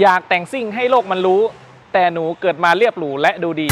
อยากแต่งซิ่งให้โลกมันรู้ แต่หนูเกิดมาเรียบหรูและดูดี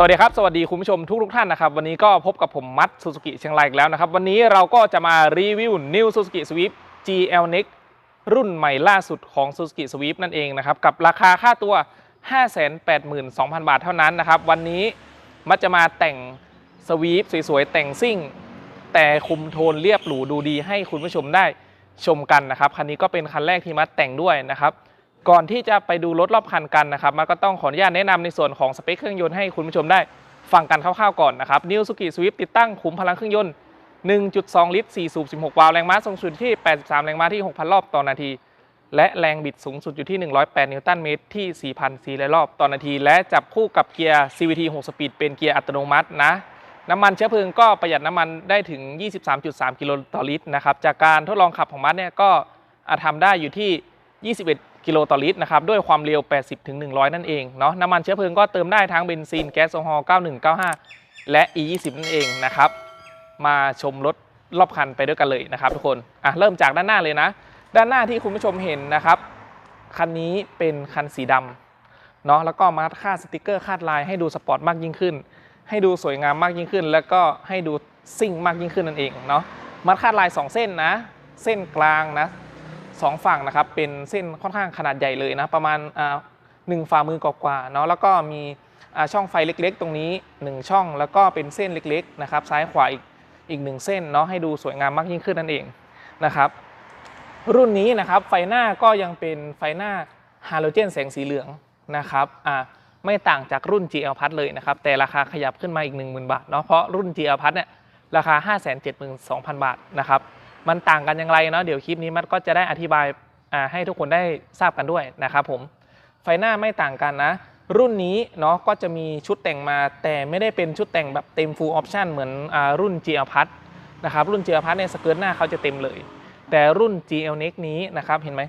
สวัสดีครับ สวัสดีคุณผู้ชมทุกทุกๆท่านนะครับ วันนี้ก็พบกับผมมัดซูซูกิเชียงรายอีกแล้วนะครับ วันนี้เราก็จะมารีวิว New Suzuki Swift GL Next รุ่นใหม่ล่าสุดของ Suzuki Swift นั่นเองนะครับ กับราคาค่าตัว 582,000 บาทเท่านั้นนะครับ วันนี้มัดจะมาแต่งสวีฟสวยๆ แต่งซิ่ง แต่คุมโทนเรียบหรูดูดีให้คุณผู้ชมได้ชมกันนะครับ คันนี้ก็เป็นคันแรกที่มัดแต่งด้วยนะครับ ก่อนที่จะไปดูรถรอบคันกันนะครับมันก็ต้องขออนุญาตแนะนำในส่วนของสเปคเครื่องยนต์ให้คุณผู้ชมได้ฟังกันคร่าวๆก่อนนะครับ New Suzuki Swift ติดตั้งขุมพลังเครื่องยนต์ 1.2 ลิตร 4 สูบ 16 วาล์วแรงม้าสูงสุดที่ 83 แรงม้าที่ 6,000 รอบต่อนาที และแรงบิดสูงสุดอยู่ที่ 108 นิวตันเมตรที่4,004รอบต่อนาที และจับคู่กับเกียร์ CVT 6 สปีดเป็นเกียร์อัตโนมัตินะน้ำมันเชื้อเพลิงก็ประหยัดน้ำมันได้ถึง 23.3 กิโลต่อลิตรนะครับจากการทดลองขับของมัดเนี่ยก็ทำได้อยู่ที่ 21 กิโลต่อลิตรนะครับด้วยความเร็ว 80ถึง100 นั่นเองเนาะน้ำมันเชื้อเพลิงก็เติมได้ทั้งเบนซินแก๊สโซฮอล์91 95 และ E20 นั่นเองนะครับมาชมรถรอบคันไปด้วยกันเลยนะครับ ทุกคนอะเริ่มจากด้านหน้าเลยนะ ด้านหน้าที่คุณผู้ชมเห็นนะครับคันนี้เป็นคันสีดำเนาะแล้วก็มาคาดสติกเกอร์คาดลายให้ดูสปอร์ตมากยิ่งขึ้น ให้ดูสวยงามมากยิ่งขึ้น แล้วก็ให้ดูซิ่งมากยิ่งขึ้นนั่นเองเนาะมัดคาดลาย 2 เส้นนะ เส้นกลางนะ สองฝั่งนะครับเป็นเส้นค่อนข้างขนาดใหญ่เลยนะประมาณหนึ่งฝ่ามือกว่าๆเนาะแล้วก็มีช่องไฟเล็กๆ ตรงนี้ 1 ช่องแล้วก็เป็นเส้นเล็กๆนะครับซ้ายขวาอีกอีกหนึ่งเส้นเนาะให้ดูสวยงามมากยิ่งขึ้นนั่นเองนะครับรุ่นนี้นะครับไฟหน้าก็ยังเป็นไฟหน้าฮาโลเจนแสงสีเหลืองนะครับอ่าไม่ต่างจากรุ่น GL พัดเลยนะครับแต่ราคาขยับขึ้นมาอีก 10,000 บาทเนาะเพราะรุ่น GL พัดเนี่ยราคา 572,000 บาทนะครับ มันต่างกันอย่างไรเนาะเดี๋ยวคลิปนี้มันก็จะได้อธิบายให้ทุกคนได้ทราบกันด้วยนะครับผมไฟหน้าไม่ต่างกันนะ รุ่นนี้เนาะก็จะมีชุดแต่งมาแต่ไม่ได้เป็นชุดแต่งแบบเต็ม full option เหมือนอรุ่น GL พัดนะครับรุ่น GL พัดเนี่ยสเกิร์ตหน้าเขาจะเต็มเลย แต่รุ่น GL Next นี้นะครับเห็นไหม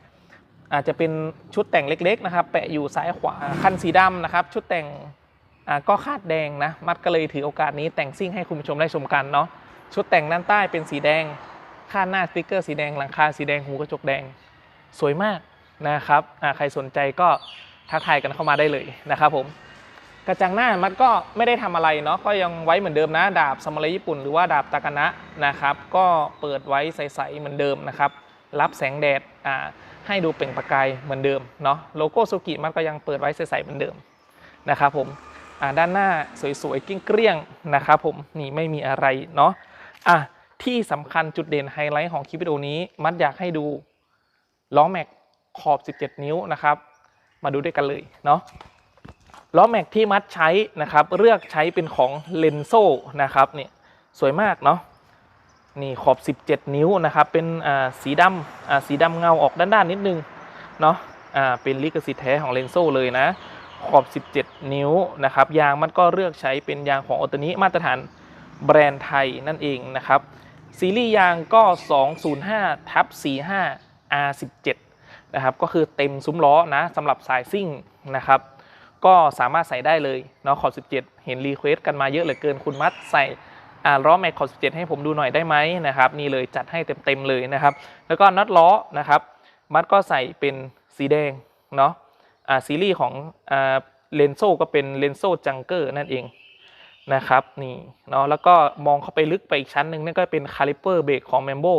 อาจจะเป็นชุดแต่งเล็กๆนะครับแปะอยู่ซ้ายขวาคันสีดำนะครับชุดแต่งก็คาดแดงนะมัดก็เลยถือโอกาสนี้แต่งซิ่งให้คุณผู้ชมได้ชมกันเนาะชุดแต่งด้านใต้เป็นสีแดง คาดหน้าสติ๊กเกอร์สีแดงหลังคาสีแดงหูกระจกแดง สวยมากนะครับใครสนใจก็ทักทายกันเข้ามาได้เลยนะครับผมกระจังหน้ามัดก็ไม่ได้ทำอะไรเนาะก็ยังไว้เหมือนเดิมนะ ดาบสมุไรญี่ปุ่นหรือว่าดาบตากานะนะครับ ก็เปิดไว้ใสๆเหมือนเดิมนะครับ รับแสงแดดอ่าให้ดูเปล่งประกายเหมือนเดิมเนาะโลโก้ซูกิมันก็ยังเปิดไว้ใสๆเหมือนเดิมนะครับผมด้านหน้าสวยๆกิ้งเกลี้ยงๆนะครับผมนี่ไม่มีอะไรเนาะอะ ที่สำคัญจุดเด่นไฮไลท์ของคลิปวิดีโอนี้มัดอยากให้ดูล้อแม็กขอบ 17 นิ้วนะครับ มาดูด้วยกันเลยเนาะล้อแม็กที่มัดใช้นะครับ เลือกใช้เป็นของเลนโซนะครับเนี่ยสวยมากเนาะนี่ขอบ 17 นิ้วนะครับ เป็นอ่าสีดำอ่าสีดำเงาออกด้านๆนิดนึงเนาะอ่าเป็นลิขสิทธิ์แท้ของเลนโซเลยนะ ขอบ 17 นิ้วนะครับ ยางมันก็เลือกใช้เป็นยางของโอตนิมาตรฐานแบรนด์ไทยนั่นเองนะครับ ซีรีส์ยางก็ 205ทับ45 R17 นะครับก็คือเต็มซุ้มล้อนะสำหรับสายซิ่งนะครับก็สามารถใส่ได้เลยเนาะขอบ 17 เห็นรีเควสกันมาเยอะเหลือเกินคุณมัดใส่อ่าล้อแม็กขอบ 17 ให้ผมดูหน่อยได้ไหมนะครับนี่เลยจัดให้เต็มๆเลยนะครับ แล้วก็น็อตล้อนะครับมัดก็ใส่เป็นสีแดงเนาะอ่าซีรีส์ของอ่าเลนโซก็เป็นเลนโซจังเกอร์นั่นเอง นะครับนี่เนาะแล้วก็มองเข้าไปลึกไปอีกชั้นหนึ่งนั่นก็เป็นคาลิเปอร์เบรกของ m ม m b o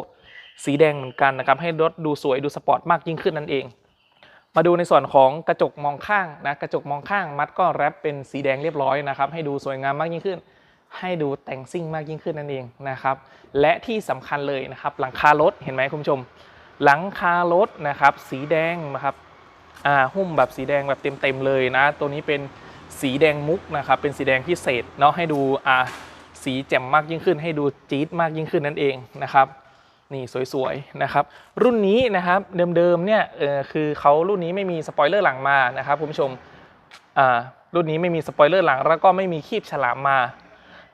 สีแดงเหมือนกันนะครับ ให้รถดูสวยดูสปอร์ตมากยิ่งขึ้นนั่นเอง มาดูในส่วนของกระจกมองข้างนะกระจกมองข้างมัดก็แรปเป็นสีแดงเรียบร้อยนะครับ ให้ดูสวยงามมากยิ่งขึ้น ให้ดูแต่งซิ่งมากยิ่งขึ้นนั่นเองนะครับ และที่สำคัญเลยนะครับ หลังคารถเห็นไหมคุณผู้ชม หลังคารถนะครับ สีแดงนะครับอ่าหุ้มแบบสีแดงแบบเต็มๆเลยนะ ตัวนี้เป็น สีแดงมุกนะครับเป็นสีแดงพิเศษเนาะให้ดูอ่าสีแจ่มมากยิ่งขึ้น ให้ดูจี๊ดมากยิ่งขึ้นนั่นเองนะครับนี่สวยๆนะครับรุ่นนี้นะครับเดิมๆเนี่ยเออคือเขารุ่นนี้ไม่มีสปอยเลอร์หลังมานะครับคุณผู้ชมอ่ารุ่นนี้ไม่มีสปอยเลอร์หลังแล้วก็ไม่มีคีบฉลามมา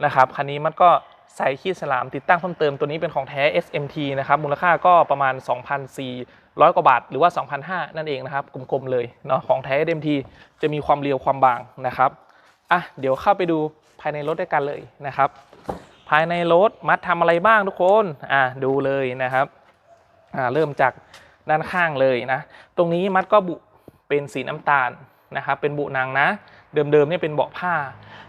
นะครับคันนี้มันก็ใส่คีบฉลามติดตั้งเพิ่มเติมตัวนี้เป็นของแท้ SMT นะครับมูลค่าก็ประมาณ2,400 ร้อยกว่าบาทหรือว่า 2,500 นั่นเองนะครับกลมๆเลยเนาะของแท้ SMT จะมีความเรียวความบางนะครับอะเดี๋ยวเข้าไปดูภายในรถด้วยกันเลยนะครับ ภายในรถมัดทำอะไรบ้างทุกคนอ่าดูเลยนะครับอ่าเริ่มจากด้านข้างเลยนะ ตรงนี้มัดก็บุเป็นสีน้ำตาลนะครับเป็นบุหนังนะ เดิมๆเนี่ยเป็นเบาะผ้า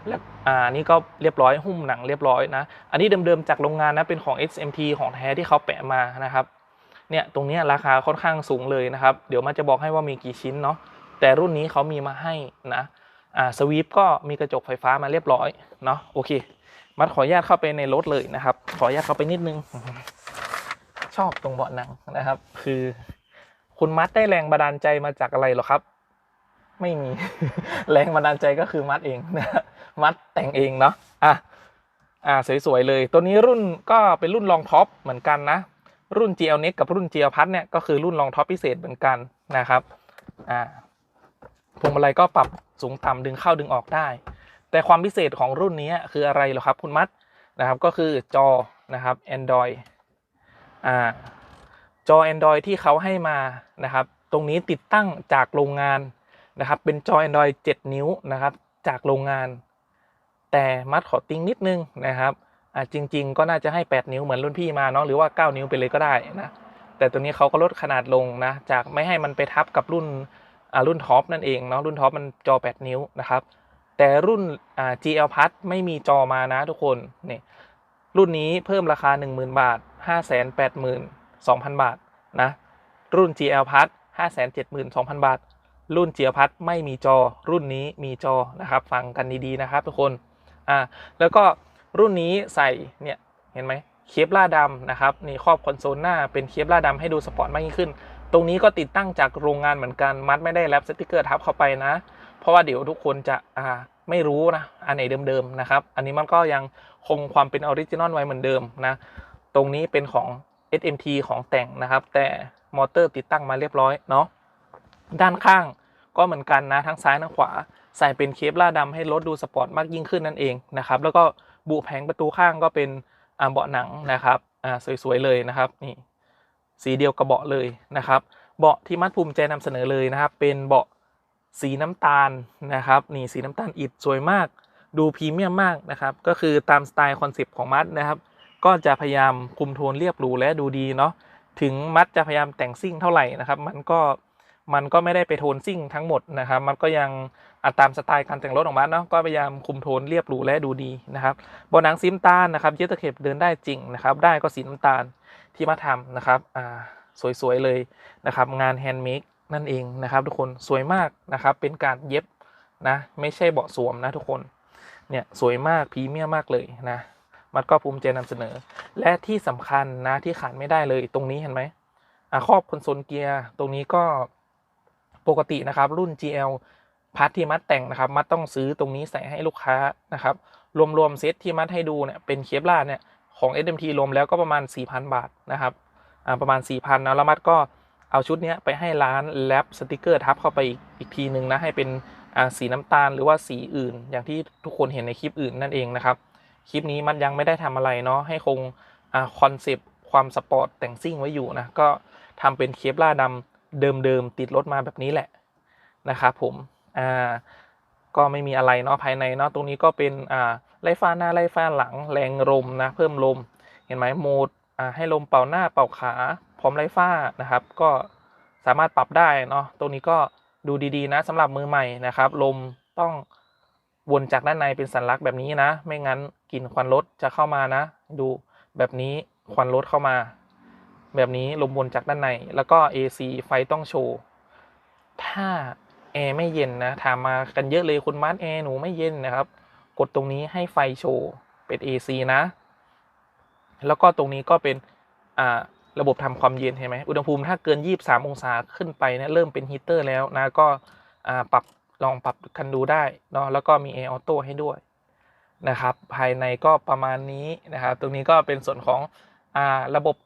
และอ่านี่ก็เรียบร้อยหุ้มหนังเรียบร้อยนะ อันนี้เดิมๆจากโรงงานนะเป็นของ SMT ของแท้ที่เขาแปะมานะครับ เนี่ยตรงนี้ราคาค่อนข้างสูงเลยนะครับ เดี๋ยวมันจะบอกให้ว่ามีกี่ชิ้นเนาะแต่รุ่นนี้เขามีมาให้นะอ่าสวีปก็มีกระจกไฟฟ้ามาเรียบร้อยเนาะโอเค มัดขออนุญาตเข้าไปในรถเลยนะครับ ขออนุญาตเข้าไปนิดนึง ชอบตรงเบาะหนังนะครับ คือ คุณมัดได้แรงบันดาลใจมาจากอะไรหรอครับ ไม่มีแรงบันดาลใจก็คือมัดเองนะมัดแต่งเองเนาะอะอ่าสวยๆเลย ตัวนี้รุ่นก็เป็นรุ่นรองท็อปเหมือนกันนะ รุ่น GL Next กับรุ่น GL Plus เนี่ยก็คือรุ่นรองท็อปพิเศษเหมือนกันนะครับอ่าพวงมาลัยก็ปรับสูงต่ำดึงเข้าดึงออกได้ แต่ความพิเศษของรุ่นนี้คืออะไรเหรอครับคุณมัดนะครับก็คือจอนะครับ Android อ่าจอ Android ที่เขาให้มานะครับ ตรงนี้ติดตั้งจากโรงงานนะครับ เป็นจอ Android 7 นิ้วนะครับ จากโรงงาน แต่มัดขอติ้งนิดนึงนะครับ อ่าจริง ๆ ก็น่าจะให้ 8 นิ้วเหมือนรุ่นพี่มาเนาะหรือว่า 9 นิ้วไปเลยก็ได้นะแต่ตัวนี้เขาก็ลดขนาดลงนะจากไม่ให้มันไปทับกับรุ่นอ่ารุ่นท็อปนั่นเองเนาะรุ่นท็อปมันจอ 8 นิ้วนะครับแต่รุ่นอ่า GL Plus ไม่มีจอมานะทุกคนนี่รุ่นนี้เพิ่มราคา 10,000 บาท 582,000 บาทนะรุ่น GL Plus 572,000 บาท รุ่น GL Plus ไม่มีจอรุ่นนี้มีจอนะครับ ฟังกันดีๆนะครับทุกคนอ่าแล้วก็ รุ่นนี้ใส่เนี่ยเห็นไหมเคปล่าดำนะครับนี่ครอบคอนโซลหน้าเป็นเคปล่าดำให้ดูสปอร์ตมากยิ่งขึ้น ตรงนี้ก็ติดตั้งจากโรงงานเหมือนกันมัดไม่ได้แรปสติกเกอร์ทับเข้าไปนะ เพราะว่าเดี๋ยวทุกคนจะอ่าไม่รู้นะอันไหนเดิมๆนะครับ อันนี้มันก็ยังคงความเป็นออริจินอลไว้เหมือนเดิมนะ ตรงนี้เป็นของ SMT ของแต่งนะครับ แต่มอเตอร์ติดตั้งมาเรียบร้อยเนาะด้านข้างก็เหมือนกันนะทั้งซ้ายทั้งขวา ใส่เป็นเคปล่าดำให้รถดูสปอร์ตมากยิ่งขึ้นนั่นเองนะครับแล้วก็บุแผงประตูข้างก็เป็นอ่าเบาะหนังนะครับอ่าสวยๆเลยนะครับนี่สีเดียวกับเบาะเลยนะครับเบาะที่มัดภูมิใจนำเสนอเลยนะครับ เป็นเบาะสีน้ำตาลนะครับนี่สีน้ำตาลอิฐสวยมาก ดูพรีเมียมมากนะครับก็คือตามสไตล์คอนเซปต์ของมัดนะครับก็จะพยายามคุมโทนเรียบหรูและดูดีเนาะถึงมัดจะพยายามแต่งซิ่งเท่าไหร่นะครับ มันก็ มันก็ไม่ได้ไปโทนซิ่งทั้งหมดนะครับมันก็ยังอะตามสไตล์การแต่งรถของมัดเนาะก็พยายามคุมโทนเรียบหรูและดูดีนะครับบาะหนังสีน้ำตาลนะครับเยตเข็บเดินได้จริงนะครับได้ก็สีน้ำตาลที่มาทำนะครับอ่าสวยๆเลยนะครับงานแฮนด์เมดนั่นเองนะครับทุกคนสวยมากนะครับเป็นการเย็บนะไม่ใช่เบาะสวมนะทุกคนเนี่ยสวยมากพรีเมียมมากเลยนะมันก็ภูมิใจนำเสนอ และที่สำคัญนะที่ขาดไม่ได้เลยตรงนี้เห็นไหมอะครอบคอนโซลเกียร์ตรงนี้ก็ ปกตินะครับรุ่น GL พาร์ทที่มัดแต่งนะครับมัดต้องซื้อตรงนี้ใส่ให้ลูกค้านะครับรวมๆเซตที่มัดให้ดูเนี่ยเป็นเคปลาเนี่ยของ SMT รวมแล้วก็ประมาณ 4,000 บาทนะครับประมาณ 4,000นะแล้วมัดก็เอาชุดนี้ไปให้ร้านแลบสติกเกอร์ทับเข้าไปอีกอีกทีหนึ่งนะให้เป็นสีน้ำตาลหรือว่าสีอื่น อย่างที่ทุกคนเห็นในคลิปอื่นนั่นเองนะครับคลิปนี้มันยังไม่ได้ทำอะไรเนาะให้คงคอนเซปต์ความสปอร์ตแต่งซิ่งไว้อยู่นะก็ทำเป็นเคปล่าดำ เดิมๆติดรถมาแบบนี้แหละนะครับผมอ่าก็ไม่มีอะไรเนาะภายในเนาะตรงนี้ก็เป็นอ่าไล่ฟ้าหน้าไล่ฟ้าหลังแรงลมนะเพิ่มลม เห็นไหมโหมดอ่าให้ลมเป่าหน้าเป่าขาพร้อมไล่ฟ้านะครับ ก็สามารถปรับได้เนาะตรงนี้ก็ดูดีๆนะสำหรับมือใหม่นะครับ ลมต้องวนจากด้านในเป็นสัญลักษณ์แบบนี้นะ ไม่งั้นกลิ่นควันรถจะเข้ามานะ ดูแบบนี้ควันรถเข้ามา แบบนี้ลมวนจากด้านใน แล้วก็ AC ไฟต้องโชว์ ถ้าแอร์ไม่เย็นนะถามมากันเยอะเลยคุณมัดแอร์หนูไม่เย็นนะครับ กดตรงนี้ให้ไฟโชว์เป็น AC นะ แล้วก็ตรงนี้ก็เป็นอ่าระบบทำความเย็นเห็นไหมอุณหภูมิถ้าเกิน 23 องศาขึ้นไปเนะเริ่มเป็นฮีเตอร์แล้วนะก็อ่าปรับลองปรับกันดูได้เนาะแล้วก็มี Air Auto ให้ด้วยนะครับ ภายในก็ประมาณนี้นะครับ ตรงนี้ก็เป็นส่วนของอ่าระบบ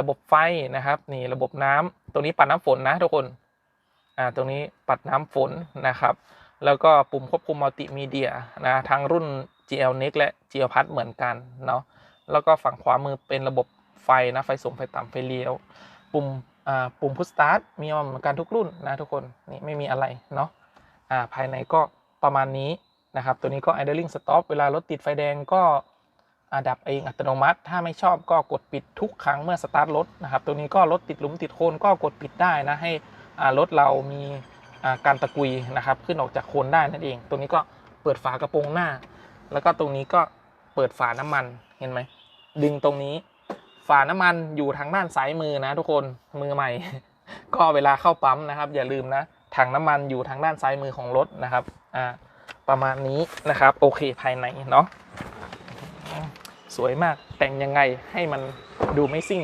ระบบไฟนะครับนี่ระบบน้ำตรงนี้ปัดน้ำฝนนะทุกคนอ่าตรงนี้ปัดน้ำฝนนะครับ แล้วก็ปุ่มควบคุมมัลติมีเดียนะทั้งรุ่น GL n e x และ GL Plus เหมือนกันเนาะแล้วก็ฝั่งขวามือเป็นระบบไฟนะไฟสูงไฟต่ำไฟเลี้ยว ปุ่มอ่าปุ่มพุชสตาร์ทมีเหมือนกันทุกรุ่นนะทุกคนนี่ไม่มีอะไรเนาะอ่าภายในก็ประมาณนี้นะครับ ตัวนี้ก็ idling stop เวลารถติดไฟแดงก็ ดับเองอัตโนมัติ ถ้าไม่ชอบก็กดปิดทุกครั้งเมื่อสตาร์ทรถนะครับ ตัวนี้ก็รถติดหลุมติดโคนก็กดปิดได้นะให้รถเรามีการตะกุยนะครับ ขึ้นออกจากโคนได้นั่นเอง ตัวนี้ก็เปิดฝากระโปรงหน้า แล้วก็ตรงนี้ก็เปิดฝาน้ำมันเห็นไหมดึงตรงนี้ ฝาน้ำมันอยู่ทางด้านซ้ายมือนะ ทุกคนมือใหม่ ก็เวลาเข้าปั๊มนะครับ อย่าลืมนะถังน้ำมันอยู่ทางด้านซ้ายมือของรถนะครับอ่าประมาณนี้นะครับ โอเคภายในเนาะ สวยมากแต่งยังไงให้มันดูไม่ซิ่ง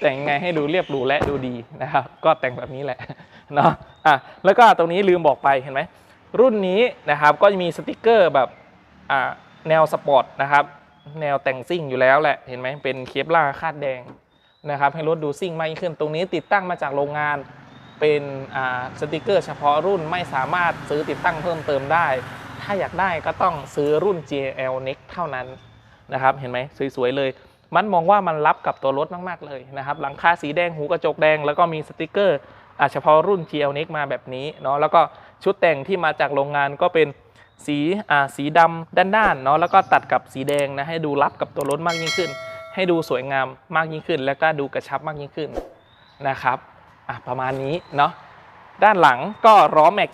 แต่งยังไงให้ดูเรียบหรูและดูดีนะครับ ก็แต่งแบบนี้แหละเนาะอะแล้วก็ตรงนี้ลืมบอกไปเห็นไหมรุ่นนี้นะครับก็จะมีสติกเกอร์แบบอ่าแนวสปอร์ตนะครับ แนวแต่งซิ่งอยู่แล้วแหละเห็นไหมเป็นเคปล่าคาดแดงนะครับ ให้รถดูซิ่งมากยิ่งขึ้น ตรงนี้ติดตั้งมาจากโรงงานเป็นสติกเกอร์เฉพาะรุ่นไม่สามารถซื้อติดตั้งเพิ่มเติมได้ ถ้าอยากได้ก็ต้องซื้อรุ่น JL Next เท่านั้น นะครับเห็นไหมสวยๆเลย มันมองว่ามันรับกับตัวรถมากๆเลยนะครับหลังคาสีแดงหูกระจกแดง แล้วก็มีสติกเกอร์อาเฉพาะรุ่น GL n e x มาแบบนี้เนาะแล้วก็ชุดแต่งที่มาจากโรงงานก็เป็นสีอ่าสีดำด้านๆเนาะแล้วก็ตัดกับสีแดงนะให้ดูรับกับตัวรถมากยิ่งขึ้น ให้ดูสวยงามมากยิ่งขึ้น แล้วก็ดูกระชับมากยิ่งขึ้นนะครับอะประมาณนี้เนาะด้านหลังก็ล้อแม็ก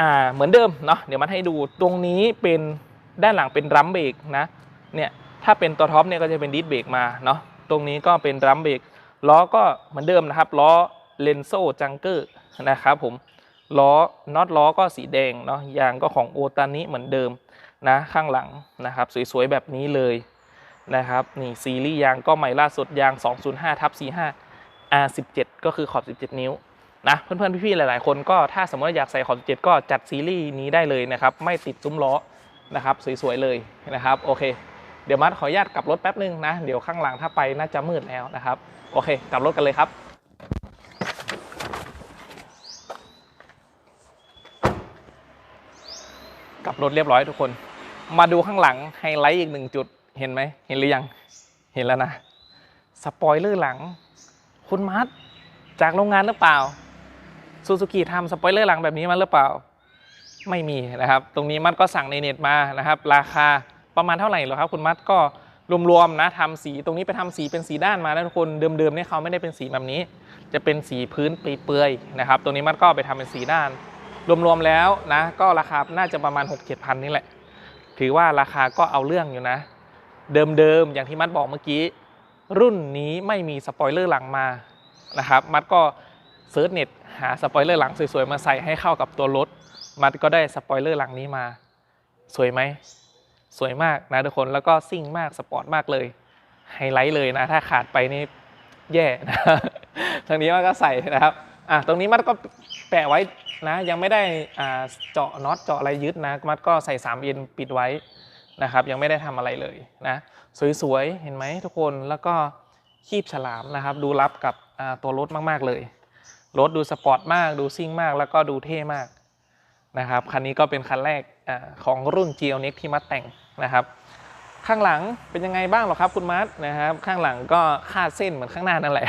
อ่าเหมือนเดิมเนาะเดี๋ยวมันให้ดูตรงนี้เป็นด้านหลังเป็นรัมเบรกนะ เนี่ยถ้าเป็นตัวท็อปเนี่ยก็จะเป็นดิสเบรกมาเนาะตรงนี้ก็เป็นรัมเบรกล้อก็เหมือนเดิมนะครับล้อเลนโซจังเกอร์นะครับผมล้อน็อตล้อก็สีแดงเนาะยางก็ของโอตานิเหมือนเดิมนะข้างหลังนะครับ สวยๆแบบนี้เลยนะครับนี่ซีรีส์ยางก็ใหม่ล่าสุดยาง 205ทับ45 R17 ก็คือขอบ 17 นิ้วนะเพื่อนๆพี่ๆหลายๆคนก็ถ้าสมมติอยากใส่ขอบ 17 ก็จัดซีรีส์นี้ได้เลยนะครับ ไม่ติดซุ้มล้อนะครับ สวยๆเลยนะครับโอเค เดี๋ยวมัดขออนุญาตกลับรถแป๊บนึงนะ เดี๋ยวข้างหลังถ้าไปน่าจะมืดแล้วนะครับ โอเค กลับรถกันเลยครับกลับรถเรียบร้อยทุกคน มาดูข้างหลังไฮไลท์อีกหนึ่งจุด เห็นไหม เห็นหรือยัง เห็นแล้วนะ สปอยเลอร์หลัง คุณมัดจากโรงงานหรือเปล่า ซูซูกิทำสปอยเลอร์หลังแบบนี้มาหรือเปล่า ไม่มีนะครับ ตรงนี้มัดก็สั่งในเน็ตมานะครับ ราคา ประมาณเท่าไหร่เหรอครับคุณมัดก็รวมๆนะทำสีตรงนี้ไปทำสีเป็นสีด้านมานะทุกคนเดิมๆเนี่ยเขาไม่ได้เป็นสีแบบนี้ จะเป็นสีพื้นเปื่อยๆนะครับตรงนี้มัดก็ไปทำเป็นสีด้าน รวมๆแล้วนะก็ราคาน่าจะประมาณ 6 7พันนี่แหละ ถือว่าราคาก็เอาเรื่องอยู่นะ เดิมๆอย่างที่มัดบอกเมื่อกี้ รุ่นนี้ไม่มีสปอยเลอร์หลังมานะครับมัดก็เซิร์ชเน็ตหาสปอยเลอร์หลังสวยๆมาใส่ให้เข้ากับตัวรถมัดก็ได้สปอยเลอร์หลังนี้มา สวยไหม สวยมากนะทุกคนแล้วก็ซิ่งมากสปอร์ตมากเลยไฮไลท์เลยนะถ้าขาดไปนี่แย่นะทางนี้มันก็ใส่นะครับอะตรงนี้มัดก็แปะไว้นะยังไม่ได้อ่าเจาะน็อตเจาะอะไรยึดนะมัดก็ใส่3เอ็นปิดไว้นะครับ ยังไม่ได้ทำอะไรเลยนะสวยๆเห็นไหมทุกคนแล้วก็คีบฉลามนะครับ ดูรับกับตัวรถมากๆเลยรถดูสปอร์ตมากดูซิ่งมากแล้วก็ดูเท่มากนะครับคันนี้ก็เป็นคันแรกอาของรุ่น g l n e x ที่มัดแต่ง นะครับข้างหลังเป็นยังไงบ้างหรอครับคุณมัดนะครับข้างหลังก็คาดเส้นเหมือนข้างหน้านั่นแหละ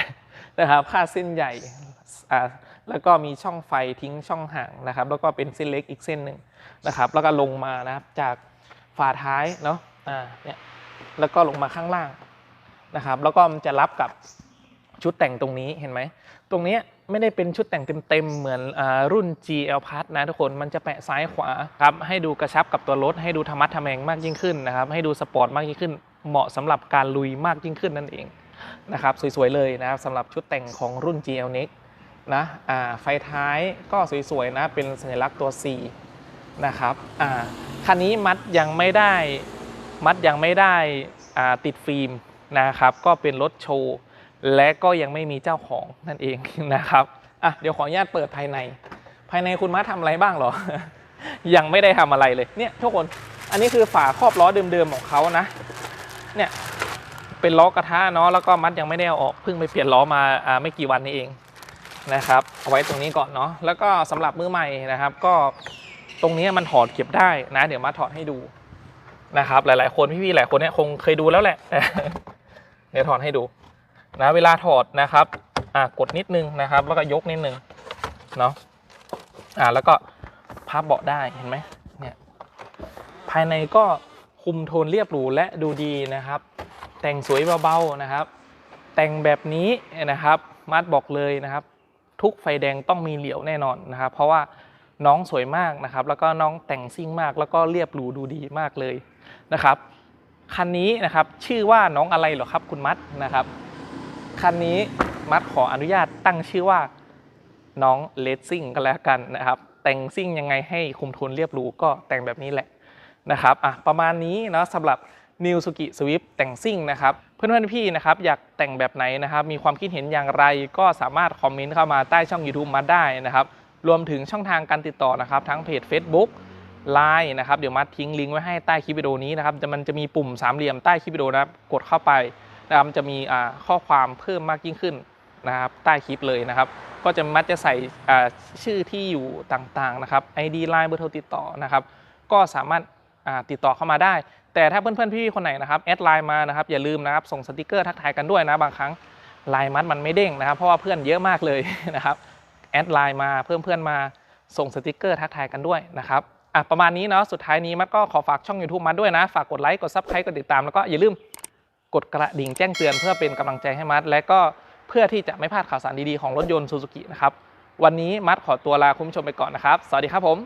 นะครับคาดเส้นใหญ่แล้วก็มีช่องไฟทิ้งช่องห่างนะครับ แล้วก็เป็นเส้นเล็กอีกเส้นหนึ่งนะครับ แล้วก็ลงมานะครับจากฝาท้ายเนาะอ่าเนี่ยแล้วก็ลงมาข้างล่างนะครับ แล้วก็มันจะรับกับ ชุดแต่งตรงนี้เห็นไหม ตรงนี้ไม่ได้เป็นชุดแต่งเต็มๆ เหมือนอรุ่น GL Plus นะทุกคนมันจะแปะซ้ายขวาครับให้ดูกระชับกับตัวรถ ให้ดูธรรมัดทะแมงมากยิ่งขึ้นนะครับให้ดูสปอร์ตมากยิ่งขึ้น เหมาะสำหรับการลุยมากยิ่งขึ้นนั่นเองนะครับสวยๆเลยนะครับสำหรับชุดแต่งของรุ่น GL Next นะอ่าไฟท้ายก็สวยๆนะเป็นสัญลักษณ์ตัว C นะครับอ่าคันนี้มัดยังไม่ได้มัดยังไม่ได้อ่าติดฟิล์มนะครับก็เป็นรถโชว์ และก็ยังไม่มีเจ้าของนั่นเองนะครับอะเดี๋ยวขออนุญาตเปิดภายใน ภายในคุณมาทำอะไรบ้างหรอ ยังไม่ได้ทำอะไรเลยเนี่ยทุกคนอันนี้คือฝาครอบล้อเดิมๆของเขานะเนี่ยเป็นล้อกระทะเนาะแล้วก็มัดยังไม่ได้เอาออกเพิ่งไปเปลี่ยนล้อมาอ่าไม่กี่วันนี้เองนะครับเอาไว้ตรงนี้ก่อนเนาะแล้วก็สำหรับมือใหม่นะครับ ก็ตรงนี้มันถอดเก็บได้นะ เดี๋ยวมาถอดให้ดูนะครับ หลายๆ คนพี่ๆหลายคนเนี่ยคงเคยดูแล้วแหละ เดี๋ยวถอดให้ดู นะเวลาถอดนะครับอ่ากดนิดนึงนะครับ แล้วก็ยกนิดนึงเนาะอ่าแล้วก็พับเบาะได้เห็นไหมเนี่ยภายในก็คุมโทนเรียบหรูและดูดีนะครับ แต่งสวยเบาๆนะครับ แต่งแบบนี้นะครับมาร์ทบอกเลยนะครับ ทุกไฟแดงต้องมีเหลียวแน่นอนนะครับ เพราะว่าน้องสวยมากนะครับ แล้วก็น้องแต่งซิ่งมาก แล้วก็เรียบหรูดูดีมากเลยนะครับคันนี้นะครับชื่อว่าน้องอะไรเหรอครับคุณมัดนะครับ คันนี้มัดขออนุญาตตั้งชื่อว่าน้องเลสซิ่งก็แล้วกันนะครับ แต่งซิ่งยังไงให้คุมโทนเรียบหรูก็แต่งแบบนี้แหละนะครับอะประมาณนี้เนาะสำหรับ New s u k i Swift แต่งซิ่งนะครับ เพื่อนๆพี่นะครับอยากแต่งแบบไหนนะครับ มีความคิดเห็นอย่างไรก็สามารถคอมเมนต์เข้ามาใต้ช่อง YouTube มาได้นะครับ รวมถึงช่องทางการติดต่อนะครับ ทั้งเพจ Facebook Line นะครับเดี๋ยวมาทิ้งลิงก์ไว้ให้ใต้คลิปวิดีโอนี้นะครับจะมันจะมีปุ่มสามเหลี่ยมใต้คลิปวิดีโอนะครับกดเข้าไป นะครับมันจะมีข้อความเพิ่มมากยิ่งขึ้นนะครับใต้คลิปเลยนะครับ ก็จะมักจะใส่ชื่อที่อยู่ต่างๆนะครับ ID Line เบอร์โทรติดต่อนะครับ ก็สามารถติดต่อเข้ามาได้ แต่ถ้าเพื่อนๆพี่ๆคนไหนนะครับแอดไลน์มานะครับอย่าลืมนะครับส่งสติกเกอร์ทักทายกันด้วยนะบางครั้งไลน์มัดมันไม่เด้งนะครับ เพราะว่าเพื่อนเยอะมากเลยนะครับแอดไลน์มาเพิ่มเพื่อนมาส่งสติกเกอร์ทักทายกันด้วยนะครับอะประมาณนี้เนาะสุดท้ายนี้มัดก็ขอฝากช่อง YouTube มัดด้วยนะ ฝากกดไลค์กดซับสไครต์กดติดตามแล้วก็อย่าลืม กดกระดิ่งแจ้งเตือนเพื่อเป็นกำลังใจให้มัด และก็เพื่อที่จะไม่พลาดข่าวสารดีๆของรถยนต์ซูซูกินะครับ วันนี้มัดขอตัวลาคุณผู้ชมไปก่อนนะครับ สวัสดีครับผม